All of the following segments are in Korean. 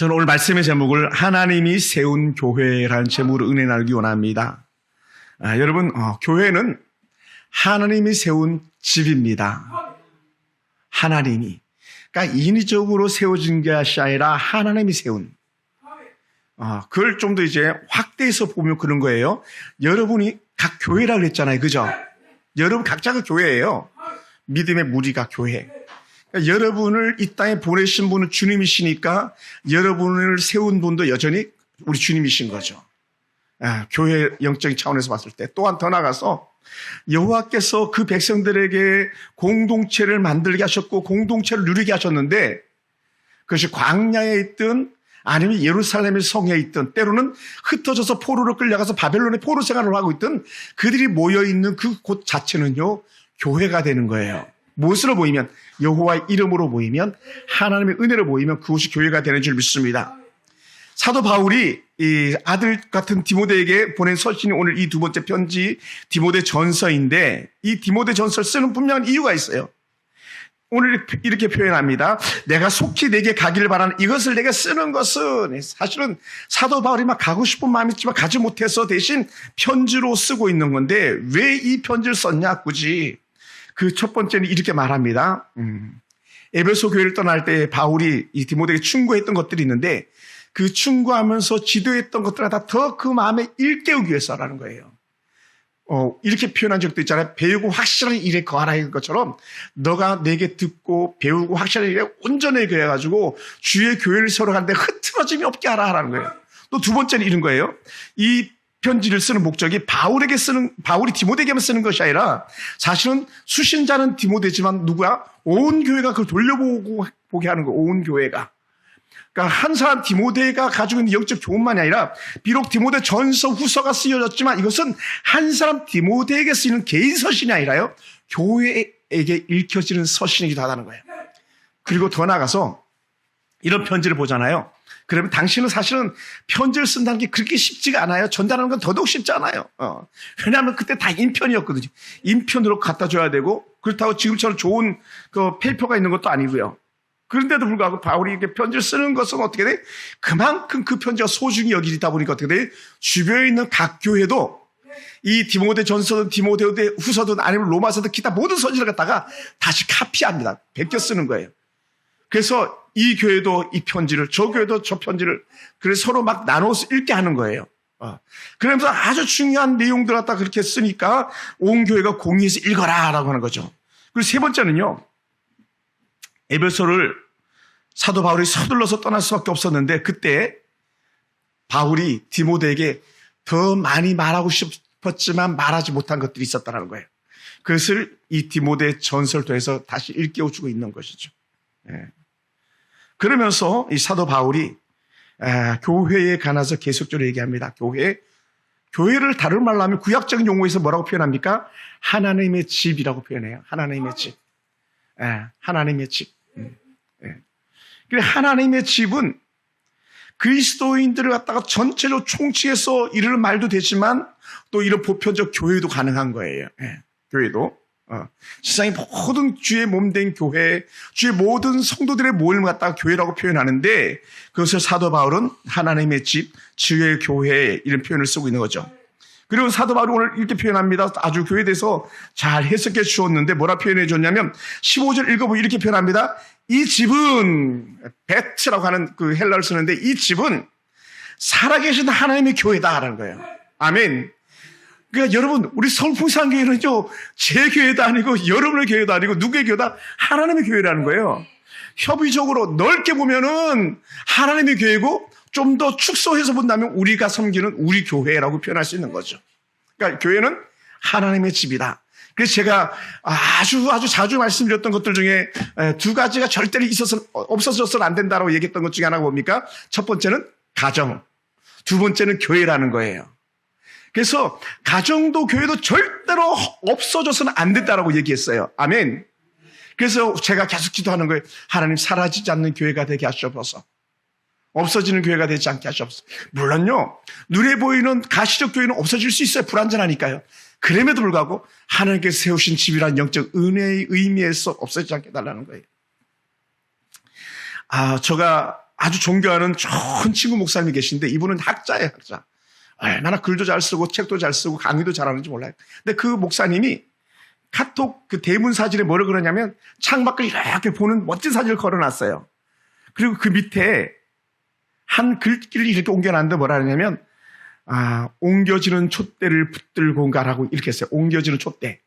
저는 오늘 말씀의 제목을 하나님이 세운 교회라는 제목으로 은혜 나누기 원합니다. 아, 여러분, 어, 교회는 하나님이 세운 집입니다. 하나님이. 그러니까 인위적으로 세워진 것이 아니라 하나님이 세운. 어, 그걸 좀 더 이제 확대해서 보면 그런 거예요. 여러분이 각 교회라 그랬잖아요. 그죠? 여러분 각자가 교회예요. 믿음의 무리가 교회. 그러니까 여러분을 이 땅에 보내신 분은 주님이시니까 여러분을 세운 분도 여전히 우리 주님이신 거죠. 아, 교회 영적인 차원에서 봤을 때 또한 더 나가서 여호와께서 그 백성들에게 공동체를 만들게 하셨고 공동체를 누리게 하셨는데 그것이 광야에 있든 아니면 예루살렘의 성에 있든 때로는 흩어져서 포로로 끌려가서 바벨론의 포로 생활을 하고 있든 그들이 모여 있는 그 곳 자체는요 교회가 되는 거예요. 무엇으로 모이면 여호와의 이름으로 모이면 하나님의 은혜로 모이면 그곳이 교회가 되는 줄 믿습니다. 사도 바울이 이 아들 같은 디모데에게 보낸 서신이 오늘 이 두 번째 편지 디모데 전서인데 이 디모데 전서를 쓰는 분명한 이유가 있어요. 오늘 이렇게 표현합니다. 내가 속히 내게 가기를 바라는 이것을 내가 쓰는 것은 사실은 사도 바울이 막 가고 싶은 마음이 있지만 가지 못해서 대신 편지로 쓰고 있는 건데 왜 이 편지를 썼냐 굳이 그 첫 번째는 이렇게 말합니다. 음, 에베소 교회를 떠날 때 바울이 이 디모데에게 충고했던 것들이 있는데 그 충고하면서 지도했던 것들보다 더 그 마음에 일깨우기 위해서라는 거예요. 어, 이렇게 표현한 적도 있잖아요. 배우고 확실한 일에 거하라 는 것처럼 너가 내게 듣고 배우고 확실한 일에 온전히 거해가지고 주의 교회를 서로 가는데 흐트러짐이 없게 하라 하라는 거예요. 또 두 번째는 이런 거예요. 이 편지를 쓰는 목적이 바울에게 쓰는 바울이 디모데에게만 쓰는 것이 아니라 사실은 수신자는 디모데지만 누구야? 온 교회가 그걸 돌려보고 보게 하는 거. 온 교회가. 그러니까 한 사람 디모데가 가지고 있는 영적 교훈만이 아니라 비록 디모데 전서 후서가 쓰여졌지만 이것은 한 사람 디모데에게 쓰이는 개인 서신이 아니라요. 교회에게 읽혀지는 서신이기도 하다는 거예요. 그리고 더 나가서 이런 편지를 보잖아요. 그러면 당신은 사실은 편지를 쓴다는 게 그렇게 쉽지가 않아요. 전달하는 건 더더욱 쉽지 않아요. 어. 왜냐하면 그때 다 인편이었거든요. 인편으로 갖다 줘야 되고 그렇다고 지금처럼 좋은 그 페이퍼가 있는 것도 아니고요. 그런데도 불구하고 바울이 이렇게 편지를 쓰는 것은 어떻게 돼? 그만큼 그 편지가 소중히 여기다 보니까 어떻게 돼? 주변에 있는 각 교회도 이 디모데 전서든 디모데 후서든 아니면 로마서든 기타 모든 서신을 갖다가 다시 카피합니다. 베껴 쓰는 거예요. 그래서 이 교회도 이 편지를, 저 교회도 저 편지를, 그래서 서로 막 나눠서 읽게 하는 거예요. 어. 그러면서 아주 중요한 내용들 갖다 그렇게 쓰니까 온 교회가 공유해서 읽어라 라고 하는 거죠. 그리고 세 번째는요. 에베소를 사도 바울이 서둘러서 떠날 수밖에 없었는데 그때 바울이 디모데에게 더 많이 말하고 싶었지만 말하지 못한 것들이 있었다는 거예요. 그것을 이 디모데 전설을 통해서 다시 일깨워주고 있는 것이죠. 예. 그러면서 이 사도 바울이 교회에 관해서 계속적으로 얘기합니다. 교회. 교회를 다룰 말로 하면 구약적인 용어에서 뭐라고 표현합니까? 하나님의 집이라고 표현해요. 하나님의 집. 하나님의 집. 음, 그래 하나님의 집은 그리스도인들을 갖다가 전체로 총치해서 이를 말도 되지만 또 이런 보편적 교회도 가능한 거예요. 교회도. 어. 세상의 모든 주의 몸된 교회, 주의 모든 성도들의 모임을 갖다가 교회라고 표현하는데 그것을 사도 바울은 하나님의 집, 주의 교회 이런 표현을 쓰고 있는 거죠. 그리고 사도 바울이 오늘 이렇게 표현합니다. 아주 교회에 대해서 잘 해석해 주었는데 뭐라 표현해 줬냐면 15절 읽어보면 이렇게 표현합니다. 이 집은 베트라고 하는 그 헬라를 쓰는데 이 집은 살아계신 하나님의 교회다라는 거예요. 아멘. 그러니까 여러분, 우리 성풍산교회는요, 제 교회도 아니고, 여러분의 교회도 아니고, 누구의 교회다? 하나님의 교회라는 거예요. 협의적으로 넓게 보면은 하나님의 교회고, 좀 더 축소해서 본다면 우리가 섬기는 우리 교회라고 표현할 수 있는 거죠. 그러니까 교회는 하나님의 집이다. 그래서 제가 아주 아주 자주 말씀드렸던 것들 중에 두 가지가 절대로 있어서 없어져서는 안 된다고 얘기했던 것 중에 하나가 뭡니까? 첫 번째는 가정, 두 번째는 교회라는 거예요. 그래서 가정도 교회도 절대로 없어져서는 안 된다라고 얘기했어요. 아멘. 그래서 제가 계속 기도하는 거예요. 하나님 사라지지 않는 교회가 되게 하시옵소서. 없어지는 교회가 되지 않게 하시옵소서. 물론요. 눈에 보이는 가시적 교회는 없어질 수 있어요. 불완전하니까요. 그럼에도 불구하고 하나님께서 세우신 집이란 영적 은혜의 의미에서 없어지지 않게 달라는 거예요. 아, 제가 아주 존경하는 좋은 친구 목사님이 계신데 이분은 학자예요, 학자. 얼마나 글도 잘 쓰고 책도 잘 쓰고 강의도 잘하는지 몰라요. 근데 그 목사님이 카톡 그 대문 사진에 뭐를 그러냐면 창밖을 이렇게 보는 멋진 사진을 걸어놨어요. 그리고 그 밑에 한 글귀를 이렇게 옮겨놨는데 뭐라 하냐면 아, 옮겨지는 촛대를 붙들고 가라고 이렇게 했어요. 옮겨지는 촛대.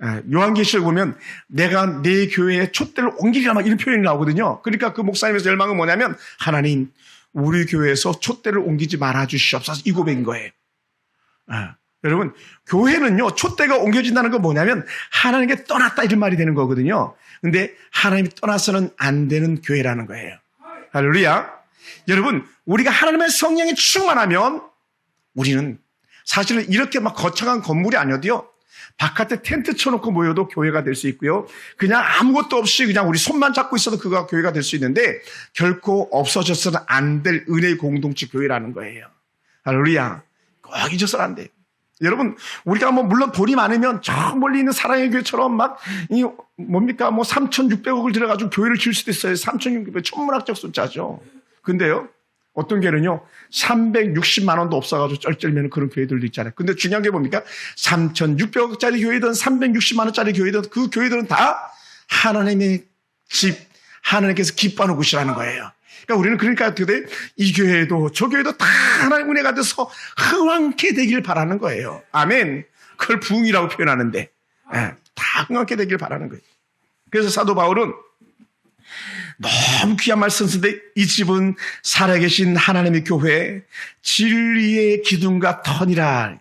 아, 요한계시를 보면 내가 내 교회에 촛대를 옮기리라 막 이런 표현이 나오거든요. 그러니까 그 목사님의 열망은 뭐냐면 하나님 우리 교회에서 촛대를 옮기지 말아 주시옵소서 이 고백인 거예요. 아, 여러분 교회는요 촛대가 옮겨진다는 건 뭐냐면 하나님께 떠났다 이런 말이 되는 거거든요. 근데 하나님이 떠나서는 안 되는 교회라는 거예요. 할렐루야. 여러분 우리가 하나님의 성령에 충만하면 우리는 사실은 이렇게 막 거창한 건물이 아니어도요. 바깥에 텐트 쳐놓고 모여도 교회가 될 수 있고요. 그냥 아무것도 없이 그냥 우리 손만 잡고 있어도 그가 교회가 될 수 있는데 결코 없어져서는 안 될 은혜의 공동체 교회라는 거예요. 할렐루야. 꼭 잊어서는 안 돼요. 여러분, 우리가 뭐, 물론 돈이 많으면 저 멀리 있는 사랑의 교회처럼 막, 이, 뭡니까, 뭐, 3,600억을 들어가지고 교회를 지을 수도 있어요. 3,600억, 천문학적 숫자죠. 근데요, 어떤 교회는요, 360만 원도 없어가지고 쩔쩔매는 그런 교회들도 있잖아요. 근데 중요한 게 뭡니까? 3,600억짜리 교회든 360만 원짜리 교회든 그 교회들은 다 하나님의 집, 하나님께서 기뻐하는 곳이라는 거예요. 그러니까 우리는 그러니까 어떻게 돼? 이 교회도 저 교회도 다 하나님 은혜가 돼서 흥왕케 되길 바라는 거예요. 아멘. 그걸 부흥이라고 표현하는데, 예, 다 흥왕케 되길 바라는 거예요. 그래서 사도 바울은 너무 귀한 말씀인데 이 집은 살아계신 하나님의 교회 진리의 기둥과 터니라.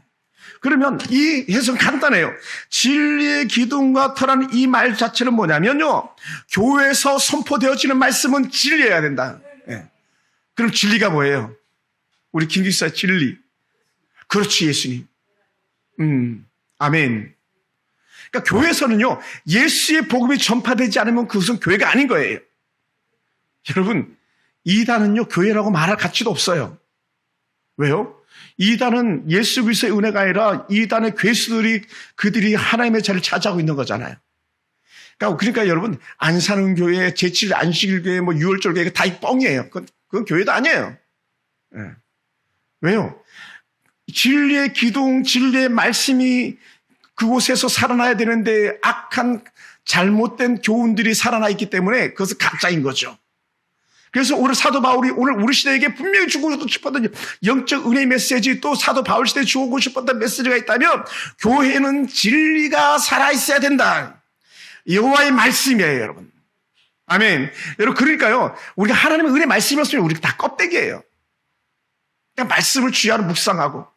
그러면 이 해석은 간단해요. 진리의 기둥과 터라는 이 말 자체는 뭐냐면요. 교회에서 선포되어지는 말씀은 진리여야 된다. 예. 그럼 진리가 뭐예요? 우리 김기사 진리. 그렇지, 예수님. 음, 아멘. 그러니까 교회에서는요, 예수의 복음이 전파되지 않으면 그것은 교회가 아닌 거예요. 여러분, 이단은요, 교회라고 말할 가치도 없어요. 왜요? 이단은 예수 그리스도의 은혜가 아니라 이단의 괴수들이 그들이 하나님의 자리를 차지하고 있는 거잖아요. 그러니까, 그러니까 여러분, 안사는 교회, 제7 안식일 교회, 뭐 6월절 교회 다 뻥이에요. 그건, 그건 교회도 아니에요. 예. 왜요? 진리의 기둥, 진리의 말씀이 그곳에서 살아나야 되는데 악한 잘못된 교훈들이 살아나 있기 때문에 그것은 가짜인 거죠. 그래서 오늘 사도 바울이 오늘 우리 시대에게 분명히 주고 싶었던 영적 은혜 메시지 또 사도 바울 시대에 주고 싶었던 메시지가 있다면 교회는 진리가 살아있어야 된다. 여호와의 말씀이에요, 여러분. 아멘. 여러분 그러니까요. 우리가 하나님의 은혜 말씀이었으면 우리 다 껍데기예요. 그냥 말씀을 주야로 묵상하고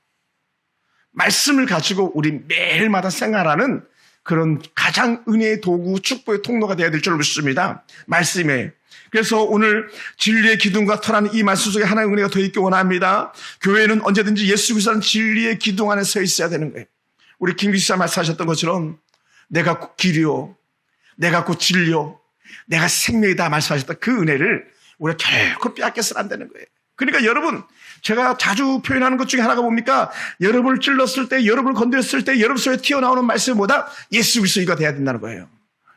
말씀을 가지고 우리 매일마다 생활하는 그런 가장 은혜의 도구, 축복의 통로가 되어야 될 줄 믿습니다. 말씀에. 그래서 오늘 진리의 기둥과 터라는 이 말씀 속에 하나의 은혜가 더 있기 원합니다. 교회는 언제든지 예수 그리스도는 진리의 기둥 안에 서 있어야 되는 거예요. 우리 김기사 말씀하셨던 것처럼 내가 곧 길이요, 내가 곧 진리요, 내가 생명이다 말씀하셨던 그 은혜를 우리가 결코 빼앗겨서는 안 되는 거예요. 그러니까 여러분, 제가 자주 표현하는 것 중에 하나가 뭡니까? 여러분을 찔렀을 때, 여러분을 건드렸을 때, 여러분 속에 튀어나오는 말씀보다 예수 그리스도가 돼야 된다는 거예요.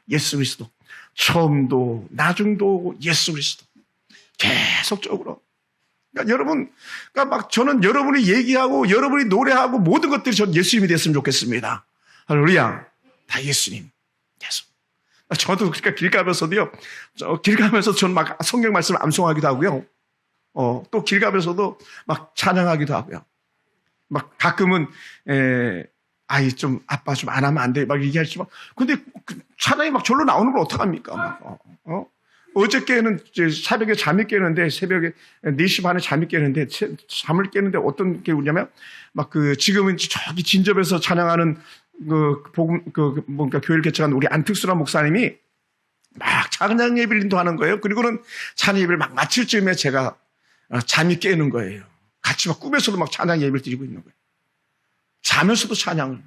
예수 그리스도. 처음도, 나중도 예수 그리스도. 계속적으로. 그러니까 여러분, 그러니까 막 저는 여러분이 얘기하고, 여러분이 노래하고, 모든 것들이 전 예수님이 됐으면 좋겠습니다. 할렐루야. 다 예수님. 예수. 저도 그러니까 길 가면서도요, 길 가면서 저는 막 성경 말씀을 암송하기도 하고요. 어, 또 길 가면서도 막 찬양하기도 하고요. 막 가끔은, 에, 아이, 좀, 아빠 좀 안 하면 안 돼. 막 얘기하지만. 근데 그 찬양이 막 절로 나오는 걸 어떡합니까? 막, 어, 어? 어저께는 새벽에 잠이 깨는데, 새벽에 4시 반에 잠이 깨는데, 잠을 깨는데 어떤 게 오냐면, 막 그, 지금은 저기 진접에서 찬양하는 그, 복음, 그, 뭔가 교회를 개척한 우리 안특수란 목사님이 막 찬양 예배를 인도하는 거예요. 그리고는 찬양 예배를 막 마칠 즈음에 제가 잠이 깨는 거예요. 같이 막 꿈에서도 막 찬양 예배를 드리고 있는 거예요. 자면서도 찬양을.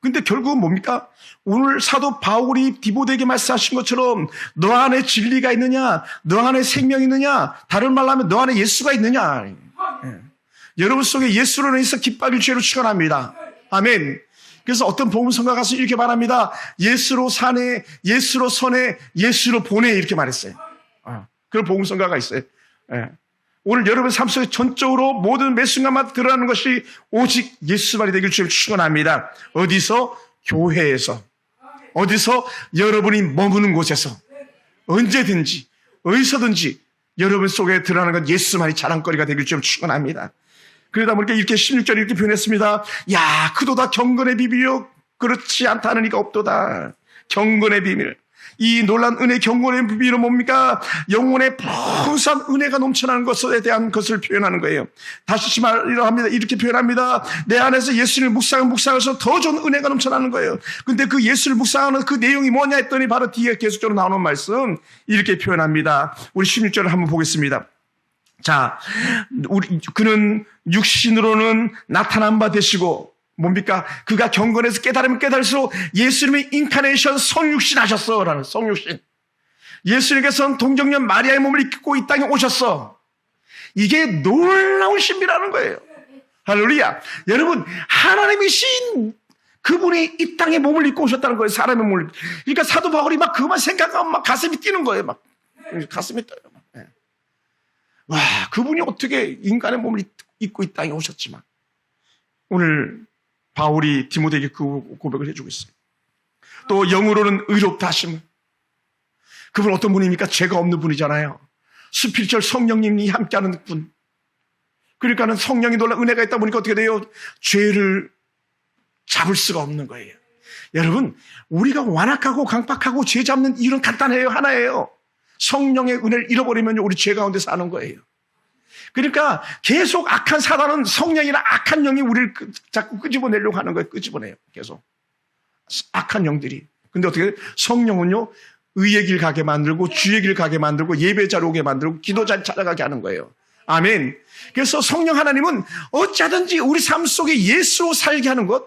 근데 결국은 뭡니까? 오늘 사도 바울이 디보데에게 말씀하신 것처럼 너 안에 진리가 있느냐? 너 안에 생명이 있느냐? 다른 말로 하면 너 안에 예수가 있느냐? 예. 여러분 속에 예수로 인해서 기뻐할 죄로 축원합니다. 아멘. 그래서 어떤 복음성가 가서 이렇게 말합니다. 예수로 사네, 예수로 선해, 예수로 보내 이렇게 말했어요. 어. 그런 복음성가가 있어요. 예. 오늘 여러분 삶 속에 전적으로 모든 매 순간마다 드러나는 것이 오직 예수 말이 되길 주님 축원합니다. 어디서? 교회에서. 어디서? 여러분이 머무는 곳에서. 언제든지 어디서든지 여러분 속에 드러나는 건 예수만이 자랑거리가 되길 좀 축원합니다. 그러다 보니까 이렇게 16절에 이렇게 표현했습니다. 야, 그도다 경건의 비밀이요. 그렇지 않다는 이가 없도다. 경건의 비밀. 이 놀란 은혜 경건의 비밀은 뭡니까? 영혼의 풍성한 은혜가 넘쳐나는 것에 대한 것을 표현하는 거예요. 다시 말이라 합니다. 이렇게 표현합니다. 내 안에서 예수를 묵상, 묵상해서 더 좋은 은혜가 넘쳐나는 거예요. 근데 그 예수를 묵상하는 그 내용이 뭐냐 했더니 바로 뒤에 계속적으로 나오는 말씀 이렇게 표현합니다. 우리 16절을 한번 보겠습니다. 자, 우리, 그는 육신으로는 나타난 바 되시고, 뭡니까? 그가 경건에서 깨달으면 깨달을수록 예수님의 인카네이션 성육신 하셨어. 라는 성육신. 예수님께서는 동정녀 마리아의 몸을 입고 이 땅에 오셨어. 이게 놀라운 신비라는 거예요. 할렐루야. 여러분, 하나님이신 그분이 이 땅에 몸을 입고 오셨다는 거예요. 사람의 몸을. 그러니까 사도 바울이 막 그만 생각하면 막 가슴이 뛰는 거예요. 막. 가슴이 떠요. 막. 예. 와, 그분이 어떻게 인간의 몸을 입고 이 땅에 오셨지만. 오늘 바울이 디모데에게 그 고백을 해주고 있어요. 또 영으로는 의롭다 하심을. 그분 어떤 분입니까? 죄가 없는 분이잖아요. 수필절 성령님이 함께하는 분. 그러니까는 성령이 놀라 은혜가 있다 보니까 어떻게 돼요? 죄를 잡을 수가 없는 거예요. 여러분, 우리가 완악하고 강박하고 죄 잡는 일은 간단해요. 하나예요. 성령의 은혜를 잃어버리면 우리 죄 가운데 사는 거예요. 그러니까 계속 악한 사단은 성령이나 악한 영이 우리를 끄- 자꾸 끄집어내려고 하는 거예요. 끄집어내요. 계속. 악한 영들이. 근데 어떻게 성령은요, 의의 길 가게 만들고 주의 길 가게 만들고 예배자로 오게 만들고 기도자 찾아가게 하는 거예요. 아멘. 그래서 성령 하나님은 어찌하든지 우리 삶 속에 예수로 살게 하는 것,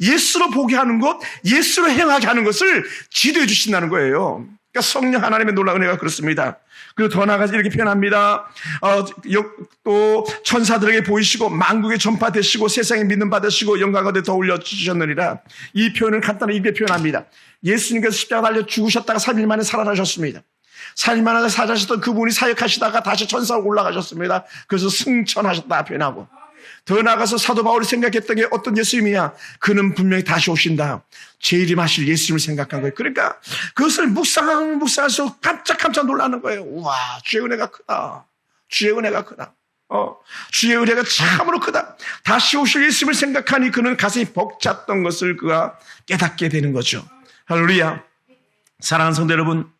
예수로 보게 하는 것, 예수로 행하게 하는 것을 지도해 주신다는 거예요. 그러니까 성령 하나님의 놀라운 은혜가 그렇습니다. 그리고 더 나아가서 이렇게 표현합니다. 어, 여- 또 천사들에게 보이시고 만국에 전파되시고 세상에 믿는 받으시고 영광 가운데 더 올려주셨느니라. 이 표현을 간단히 이렇게 표현합니다. 예수님께서 십자가 달려 죽으셨다가 3일 만에 살아나셨습니다. 3일 만에 사자셨던 그분이 사역하시다가 다시 천사로 올라가셨습니다. 그래서 승천하셨다 표현하고. 더 나아가서 사도 바울이 생각했던 게 어떤 예수님이야? 그는 분명히 다시 오신다. 재림하실 예수님을 생각한 거예요. 그러니까 그것을 묵상하면 묵상할수록 깜짝깜짝 놀라는 거예요. 와, 주의 은혜가 크다. 주의 은혜가 크다. 어, 주의 은혜가 참으로 크다. 다시 오실 예수님을 생각하니 그는 가슴이 벅찼던 것을 그가 깨닫게 되는 거죠. 할렐루야. 사랑하는 성도 여러분,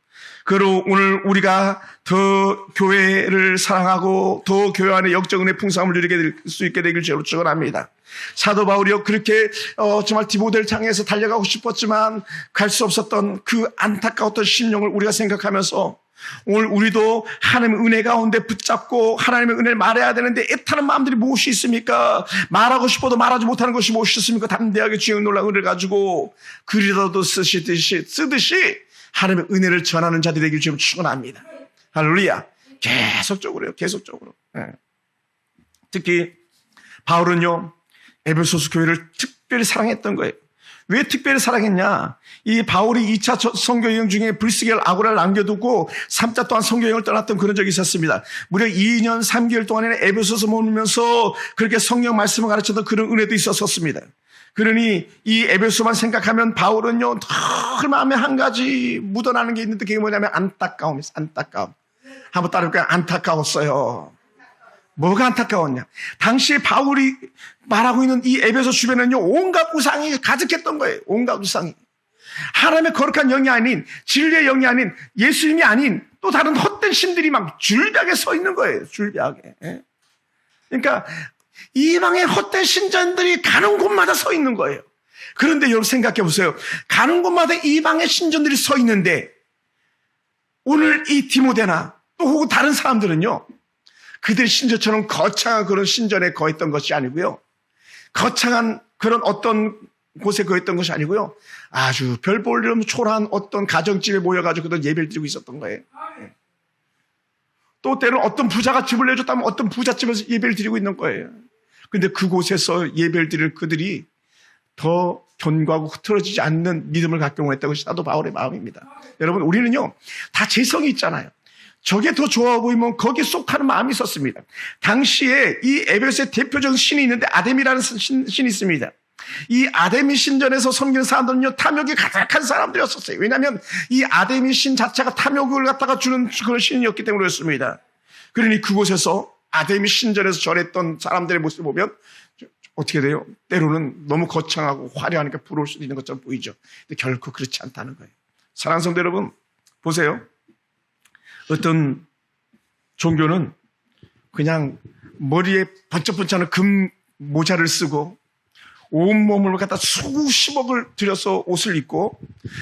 그로 오늘 우리가 더 교회를 사랑하고 더 교회 안에 은혜 풍성함을 누리게 될 수 있게 되길 주로 축원합니다. 사도 바울이요 그렇게 어, 정말 디모델 향해서 달려가고 싶었지만 갈 수 없었던 그 안타까웠던 심령을 우리가 생각하면서 오늘 우리도 하나님의 은혜 가운데 붙잡고 하나님의 은혜를 말해야 되는데 애타는 마음들이 무엇이 있습니까? 말하고 싶어도 말하지 못하는 것이 무엇이 있습니까? 담대하게 주의 놀라운 은혜를 가지고 글이라도 쓰시듯이 쓰듯이 하나님의 은혜를 전하는 자들이 되길 좀 축원합니다. 할렐루야. 계속적으로요. 계속적으로. 예. 특히 바울은요. 에베소스 교회를 특별히 사랑했던 거예요. 왜 특별히 사랑했냐? 이 바울이 2차 선교여행 중에 브리스겔 아고라를 남겨두고 3차 동안 선교여행을 떠났던 그런 적이 있었습니다. 무려 2년 3개월 동안에 에베소서 머물면서 그렇게 성령 말씀을 가르쳤던 그런 은혜도 있었었습니다. 그러니 이 에베소만 생각하면 바울은요 늘 마음에 한 가지 묻어나는 게 있는데 그게 뭐냐면 안타까움이었어요. 안타까움. 한번 따라볼까요? 안타까웠어요. 뭐가 안타까웠냐? 당시에 바울이 말하고 있는 이 에베소 주변에는요, 온갖 우상이 가득했던 거예요. 온갖 우상이. 하나님의 거룩한 영이 아닌, 진리의 영이 아닌, 예수님이 아닌, 또 다른 헛된 신들이 막 줄벽에 서 있는 거예요. 줄벽에. 예? 그러니까, 이방의 헛된 신전들이 가는 곳마다 서 있는 거예요. 그런데 여러분 생각해 보세요. 가는 곳마다 이방의 신전들이 서 있는데, 오늘 이 디모데나 또 혹은 다른 사람들은요, 그들의 신전처럼 거창한 그런 신전에 거했던 것이 아니고요. 거창한 그런 어떤 곳에 거했던 것이 아니고요. 아주 별 볼일 없는 초라한 어떤 가정집에 모여가지고 그들 예배를 드리고 있었던 거예요. 예. 또 때로는 어떤 부자가 집을 내줬다면 어떤 부잣집에서 예배를 드리고 있는 거예요. 근데 그곳에서 예배를 드릴 그들이 더 견고하고 흐트러지지 않는 믿음을 갖게 것이 사도 바울의 마음입니다. 여러분, 우리는요, 다 재성이 있잖아요. 저게 더 좋아 보이면 거기에 쏙하는 마음이 있었습니다. 당시에 이 에베소의 대표적인 신이 있는데 아데미라는 신, 신이 있습니다. 이 아데미 신전에서 섬기는 사람들은요, 탐욕이 가득한 사람들이었었어요. 왜냐하면 이 아데미 신 자체가 탐욕을 갖다가 주는 그런 신이었기 때문에 그렇습니다. 그러니 그곳에서 아데미 신전에서 절했던 사람들의 모습을 보면 어떻게 돼요? 때로는 너무 거창하고 화려하니까 부러울 수 있는 것처럼 보이죠. 근데 결코 그렇지 않다는 거예요. 사랑하는 성도 여러분, 보세요. 어떤 종교는 그냥 머리에 번쩍번쩍하는 금 모자를 쓰고 온몸을 갖다 수십억을 들여서 옷을 입고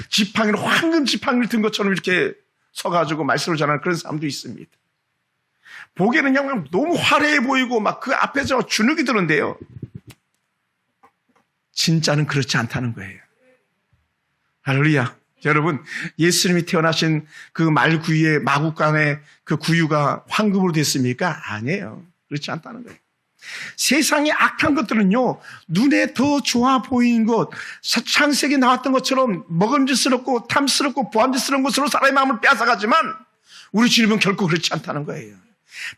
지팡이를 황금 지팡이를 든 것처럼 이렇게 서가지고 말씀을 전하는 그런 사람도 있습니다. 보기에는 그냥 너무 화려해 보이고 막 그 앞에서 주눅이 드는데요. 진짜는 그렇지 않다는 거예요. 할렐루야. 여러분, 예수님이 태어나신 그 말구유의 마구간의 그 구유가 황금으로 됐습니까? 아니에요. 그렇지 않다는 거예요. 세상의 악한 것들은요, 눈에 더 좋아 보이는 것, 창세기 나왔던 것처럼 먹음직스럽고 탐스럽고 보암직스러운 것으로 사람의 마음을 빼앗아가지만, 우리 주님은 결코 그렇지 않다는 거예요.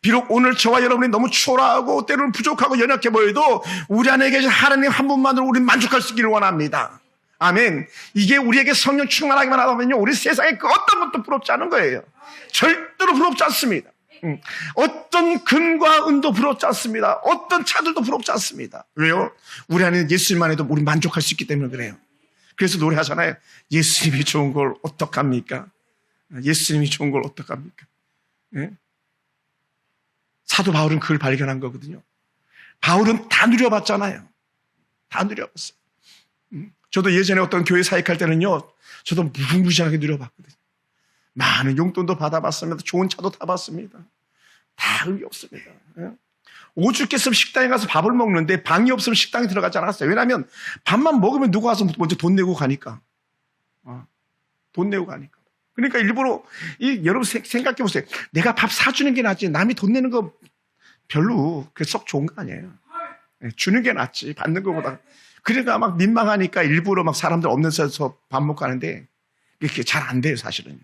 비록 오늘 저와 여러분이 너무 초라하고 때로는 부족하고 연약해 보여도 우리 안에 계신 하나님 한 분만으로 우리는 만족할 수 있기를 원합니다. 아멘. 이게 우리에게 성령 충만하기만 하다면요. 우리 세상에 그 어떤 것도 부럽지 않은 거예요. 절대로 부럽지 않습니다. 음. 어떤 금과 은도 부럽지 않습니다. 어떤 차들도 부럽지 않습니다. 왜요? 우리 안에 예수님만 해도 우리 만족할 수 있기 때문에 그래요. 그래서 노래하잖아요. 예수님이 좋은 걸 어떡합니까? 예수님이 좋은 걸 어떡합니까? 예? 사도 바울은 그걸 발견한 거거든요. 바울은 다 누려봤잖아요. 다 누려봤어요. 음. 저도 예전에 어떤 교회 사역할 때는요, 저도 무궁무진하게 누려봤거든요. 많은 용돈도 받아봤습니다. 좋은 차도 타봤습니다. 다 의미 없습니다. 예? 오죽겠으면 식당에 가서 밥을 먹는데 방이 없으면 식당에 들어가지 않았어요. 왜냐하면 밥만 먹으면 누가 와서 먼저 돈 내고 가니까. 어, 돈 내고 가니까. 그러니까 일부러 이 여러분 생각해 보세요. 내가 밥 사주는 게 낫지 남이 돈 내는 거 별로 그썩 좋은 거 아니에요. 예, 주는 게 낫지 받는 것보다. 그러니까 막 민망하니까 일부러 막 사람들 없는 데서 밥 먹고 하는데 이렇게 잘 안 돼요 사실은요.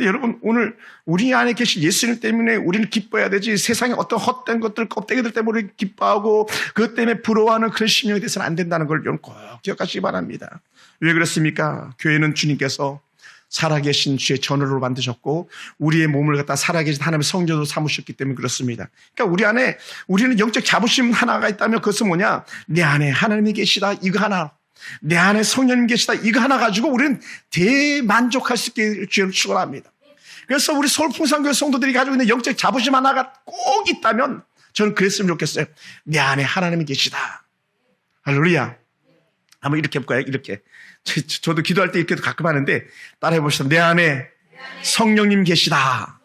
근데 여러분 오늘 우리 안에 계신 예수님 때문에 우리는 기뻐해야 되지 세상에 어떤 헛된 것들 껍데기들 때문에 기뻐하고 그것 때문에 부러워하는 그런 심령이 돼서는 안 된다는 걸 여러분 꼭 기억하시기 바랍니다. 왜 그렇습니까? 교회는 주님께서 살아계신 주의 전으로 만드셨고 우리의 몸을 갖다 살아계신 하나님의 성전으로 삼으셨기 때문에 그렇습니다. 그러니까 우리 안에 우리는 영적 자부심 하나가 있다면 그것은 뭐냐? 내 안에 하나님이 계시다 이거 하나 내 안에 성령님 계시다 이거 하나 가지고 우리는 대만족할 수 있게 주를 축원합니다. 그래서 우리 서울 풍산교회 성도들이 가지고 있는 영적 자부심 하나가 꼭 있다면 저는 그랬으면 좋겠어요. 내 안에 하나님이 계시다. 할렐루야. 한번 이렇게 해볼까요? 이렇게. 저, 도 기도할 때 이렇게도 가끔 하는데 따라해 보시다. 내 안에 성령님 계시다.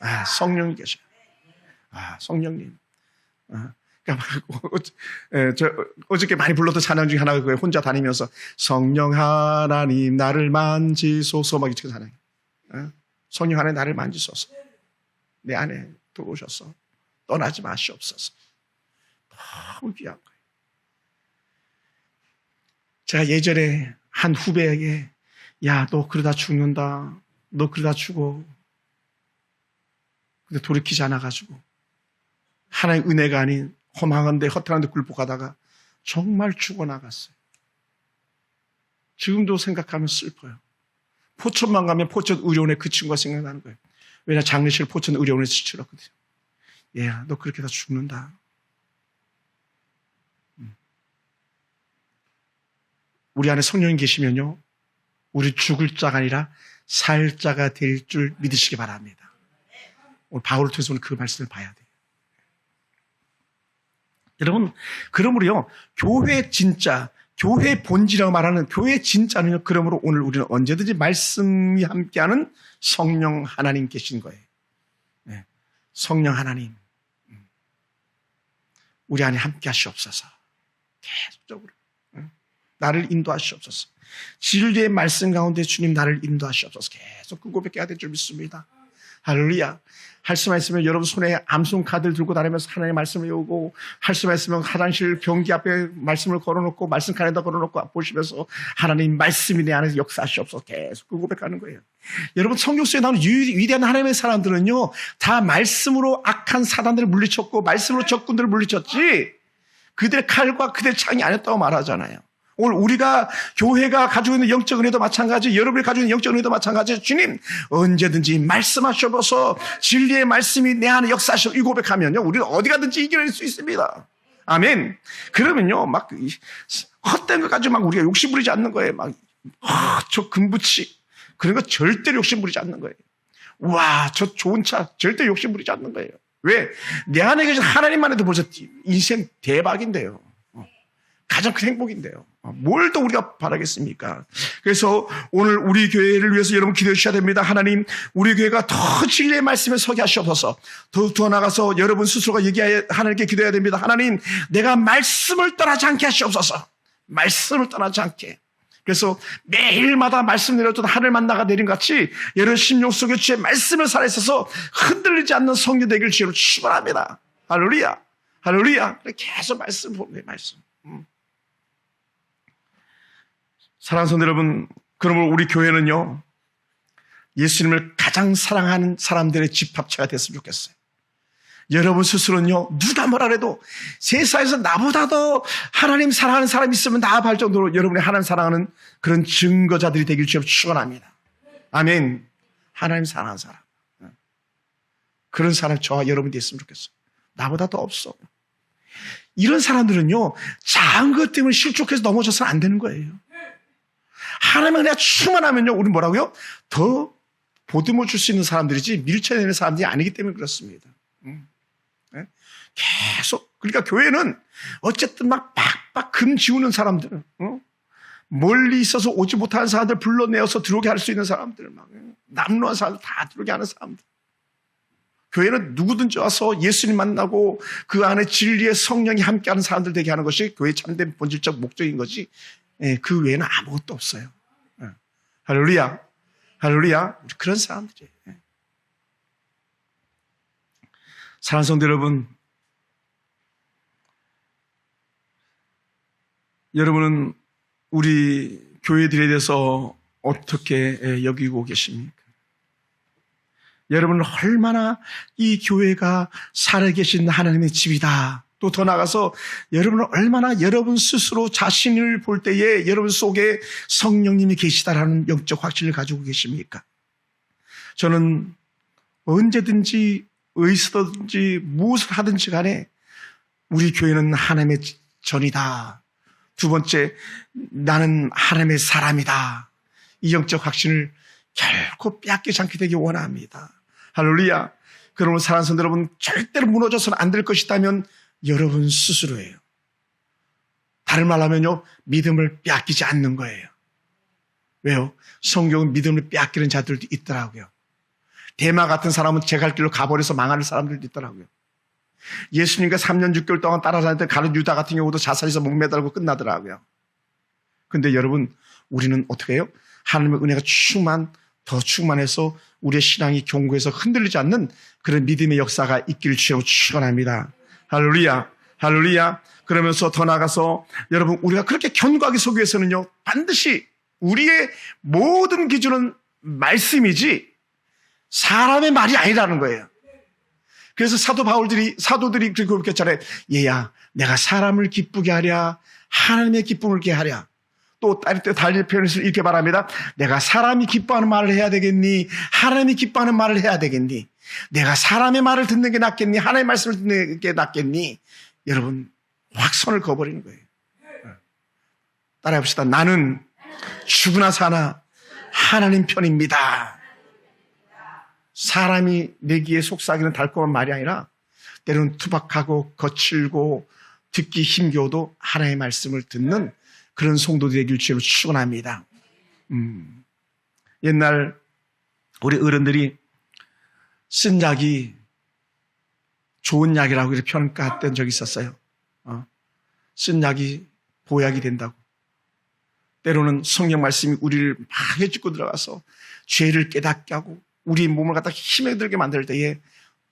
아, 성령님 계셔. 아, 성령님. 아, 예, 저 어저께 많이 불렀던 찬양 중에 하나가 그거예요. 혼자 다니면서 성령 하나님 나를 만지소서 막 이렇게 찬양. 예? 성령 하나님 나를 만지소서. 내 안에 들어오셔서 떠나지 마시옵소서. 너무 귀한 거예요. 제가 예전에 한 후배에게 야, 너 그러다 죽는다. 너 그러다 죽어. 근데 돌이키지 않아가지고 하나의 은혜가 아닌 허망한데 허탈한데 굴복하다가 정말 죽어나갔어요. 지금도 생각하면 슬퍼요. 포천만 가면 포천 의료원에 그 친구가 생각나는 거예요. 왜냐 장례실 포천 의료원에서 치렀거든요. 얘야, 너 그렇게 다 죽는다. 음. 우리 안에 성령이 계시면요. 우리 죽을 자가 아니라 살 자가 될 줄 믿으시기 바랍니다. 오늘 바울을 통해서 그 말씀을 봐야 돼요. 여러분, 그러므로요, 교회 진짜, 교회 본질이라고 말하는 교회 진짜는요, 그러므로 오늘 우리는 언제든지 말씀이 함께하는 성령 하나님 계신 거예요. 네. 성령 하나님. 음. 우리 안에 함께 하시옵소서. 계속적으로. 나를 인도하시옵소서. 진리의 말씀 가운데 주님 나를 인도하시옵소서. 계속 그 고백해야 될 줄 믿습니다. 할렐루야. 할 수만 있으면 여러분 손에 암송 카드를 들고 다니면서 하나님의 말씀을 외우고 할 수만 있으면 화장실 변기 앞에 말씀을 걸어놓고 말씀 칸에다 걸어놓고 보시면서 하나님 말씀이 내 안에서 역사하시옵소서 계속 그 고백하는 거예요. 여러분 성경 속에 나오는 유- 위대한 하나님의 사람들은요 다 말씀으로 악한 사단들을 물리쳤고 말씀으로 적군들을 물리쳤지 그들의 칼과 그들의 창이 아니었다고 말하잖아요. 오늘 우리가 교회가 가지고 있는 영적 은혜도 마찬가지, 여러분이 가지고 있는 영적 은혜도 마찬가지. 주님 언제든지 말씀하셔서 진리의 말씀이 내 안에 역사하셔 이 고백하면요, 우리는 어디 가든지 이겨낼 수 있습니다. 아멘. 그러면요, 막 이- 헛된 것 가지고 막 우리가 욕심 부리지 않는 거예요. 막 아, 저 금부치 그런 거 절대로 욕심 부리지 않는 거예요. 와, 저 좋은 차 절대 욕심 부리지 않는 거예요. 왜? 내 안에 계신 하나님만 해도 벌써 인생 대박인데요. 어, 가장 큰 행복인데요. 어, 뭘더 우리가 바라겠습니까? 그래서 오늘 우리 교회를 위해서 여러분 기도해 주셔야 됩니다. 하나님, 우리 교회가 더 진리의 말씀에 서게 하시옵소서. 더, 더 나가서 여러분 스스로가 얘기하여 하나님께 기도해야 됩니다. 하나님, 내가 말씀을 떠나지 않게 하시옵소서. 말씀을 떠나지 않게. 그래서 매일마다 말씀 내렸던 하늘 만나가 내린 것 같이 여러분 심령 속에 주의 말씀을 살아있어서 흔들리지 않는 성령 되기를 주로 축원합니다. 할렐루야. 할렐루야. 계속 말씀 보내 말씀. 음. 사랑하는 여러분, 그러므로 우리 교회는요. 예수님을 가장 사랑하는 사람들의 집합체가 됐으면 좋겠어요. 여러분 스스로는요, 누가 뭐라 그래도 세상에서 나보다 더 하나님 사랑하는 사람이 있으면 나아할 정도로 여러분이 하나님 사랑하는 그런 증거자들이 되길 주여 축원합니다. 아멘. 하나님 사랑하는 사람. 그런 사람 저와 여러분이 됐으면 좋겠어요. 나보다 더 없어. 이런 사람들은요, 작은 것 때문에 실족해서 넘어져서는 안 되는 거예요. 하나님의 은혜가 충만하면요, 우리 뭐라고요? 더 보듬어 줄 수 있는 사람들이지 밀쳐내는 사람들이 아니기 때문에 그렇습니다. 음. 네? 계속 그러니까 교회는 어쨌든 막 빡빡 금 지우는 사람들, 어? 멀리 있어서 오지 못하는 사람들 불러내어서 들어오게 할 수 있는 사람들, 막 남루한 사람들 다 들어오게 하는 사람들. 교회는 누구든지 와서 예수님 만나고 그 안에 진리의 성령이 함께하는 사람들 되게 하는 것이 교회 참된 본질적 목적인 거지. 예, 그 외에는 아무것도 없어요. 예. 할렐루야, 할렐루야. 그런 사람들이에요. 예. 사랑하는 성도 여러분, 여러분은 우리 교회들에 대해서 어떻게 예, 여기고 계십니까? 여러분은 얼마나 이 교회가 살아계신 하나님의 집이다. 또 더 나가서 여러분은 얼마나 여러분 스스로 자신을 볼 때에 여러분 속에 성령님이 계시다라는 영적 확신을 가지고 계십니까? 저는 언제든지 어디서든지 무엇을 하든지 간에 우리 교회는 하나님의 전이다. 두 번째, 나는 하나님의 사람이다. 이 영적 확신을 결코 빼앗기지 않게 되기 원합니다. 할렐루야. 그러면 사랑하는 여러분, 절대로 무너져서는 안 될 것이다면 여러분 스스로예요. 다른 말로 하면요, 믿음을 빼앗기지 않는 거예요. 왜요? 성경은 믿음을 빼앗기는 자들도 있더라고요. 대마 같은 사람은 제 갈 길로 가버려서 망하는 사람들도 있더라고요. 예수님과 3년 6개월 동안 따라다녔던 가룟 유다 같은 경우도 자살해서 목매달고 끝나더라고요. 근데 여러분, 우리는 어떻게 해요? 하나님의 은혜가 충만, 더 충만해서 우리의 신앙이 경고해서 흔들리지 않는 그런 믿음의 역사가 있기를 주여 축원합니다. 할렐루야, 할렐루야. 그러면서 더 나가서 여러분 우리가 그렇게 견고하게 위해서는요 반드시 우리의 모든 기준은 말씀이지 사람의 말이 아니라는 거예요. 그래서 사도 바울들이 사도들이 그렇게 고백했잖아요. 얘야, 내가 사람을 기쁘게 하랴, 하나님의 기쁨을 게 하랴. 또 다른 때 달리 표현해서 이렇게 말합니다. 내가 사람이 기뻐하는 말을 해야 되겠니? 하나님이 기뻐하는 말을 해야 되겠니? 내가 사람의 말을 듣는 게 낫겠니? 하나님의 말씀을 듣는 게 낫겠니? 여러분 확 선을 그어버리는 거예요. 따라 해봅시다. 나는 죽으나 사나 하나님 편입니다. 사람이 내기에 속삭이는 달콤한 말이 아니라 때로는 투박하고 거칠고 듣기 힘겨워도 하나님의 말씀을 듣는 그런 성도들이 되길 주로 축원합니다. 음. 옛날 우리 어른들이 쓴 약이 좋은 약이라고 이렇게 평가했던 적이 있었어요. 어. 쓴 약이 보약이 된다고. 때로는 성경 말씀이 우리를 막 해집고 들어가서 죄를 깨닫게 하고 우리 몸을 갖다 힘에 들게 만들 때에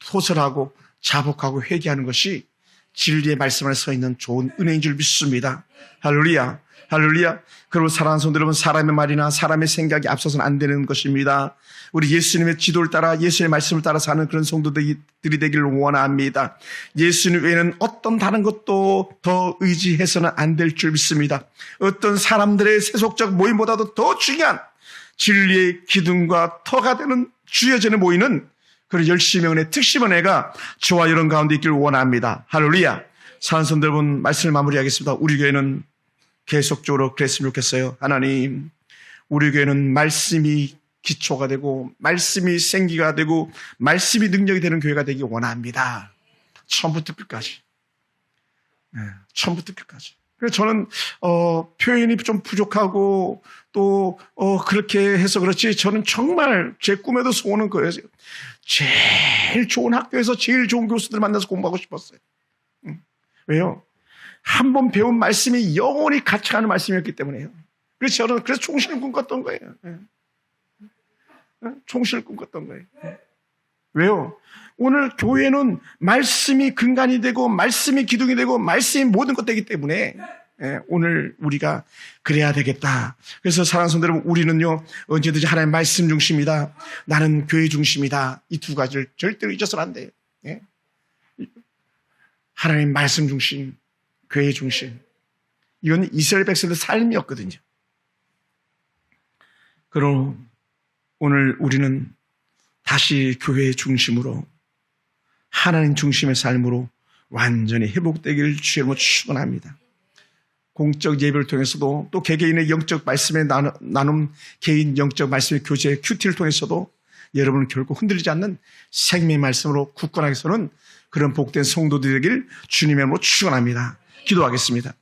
소설하고 자복하고 회개하는 것이 진리의 말씀 안에 서 있는 좋은 은혜인 줄 믿습니다. 할렐루야. 할렐루야. 그리고 사랑하는 성도 여러분, 사람의 말이나 사람의 생각이 앞서서는 안 되는 것입니다. 우리 예수님의 지도를 따라 예수님의 말씀을 따라 사는 그런 성도들이 되기를 원합니다. 예수님 외에는 어떤 다른 것도 더 의지해서는 안 될 줄 믿습니다. 어떤 사람들의 세속적 모임보다도 더 중요한 진리의 기둥과 터가 되는 주여전에 모이는 그런 열심히 은혜, 특심 은혜가 저와 여러분 가운데 있기를 원합니다. 할렐루야. 사랑하는 여러분, 말씀을 마무리하겠습니다. 우리 교회는 계속적으로 그랬으면 좋겠어요. 하나님, 우리 교회는 말씀이 기초가 되고, 말씀이 생기가 되고, 말씀이 능력이 되는 교회가 되기 원합니다. 처음부터 끝까지. 네, 처음부터 끝까지. 그래서 저는, 어, 표현이 좀 부족하고, 또, 어, 그렇게 해서 그렇지, 저는 정말 제 꿈에도 소원은 그랬어요. 제일 좋은 학교에서 제일 좋은 교수들 만나서 공부하고 싶었어요. 응. 왜요? 한 번 배운 말씀이 영원히 같이 가는 말씀이었기 때문에요. 그래서 저는 그래서 총신을 꿈꿨던 거예요. 예. 예? 총신을 꿈꿨던 거예요. 예. 왜요? 오늘 교회는 말씀이 근간이 되고 말씀이 기둥이 되고 말씀이 모든 것 되기 때문에 예, 오늘 우리가 그래야 되겠다. 그래서 사랑하는 성도 여러분, 우리는요, 언제든지 하나님의 말씀 중심이다. 나는 교회 중심이다. 이 두 가지를 절대로 잊어서는 안 돼요. 예? 하나님 말씀 중심, 교회 중심. 이건 이스라엘 백성들 삶이었거든요. 그럼 오늘 우리는 다시 교회 중심으로 하나님 중심의 삶으로 완전히 회복되기를 주여로 축원합니다. 공적 예배를 통해서도 또 개개인의 영적 말씀의 나눔, 개인 영적 말씀의 교제, 큐티를 통해서도 여러분은 결코 흔들리지 않는 생명의 말씀으로 굳건하게 서는 그런 복된 성도들이 되길 주님의 이름으로 축원합니다. 기도하겠습니다.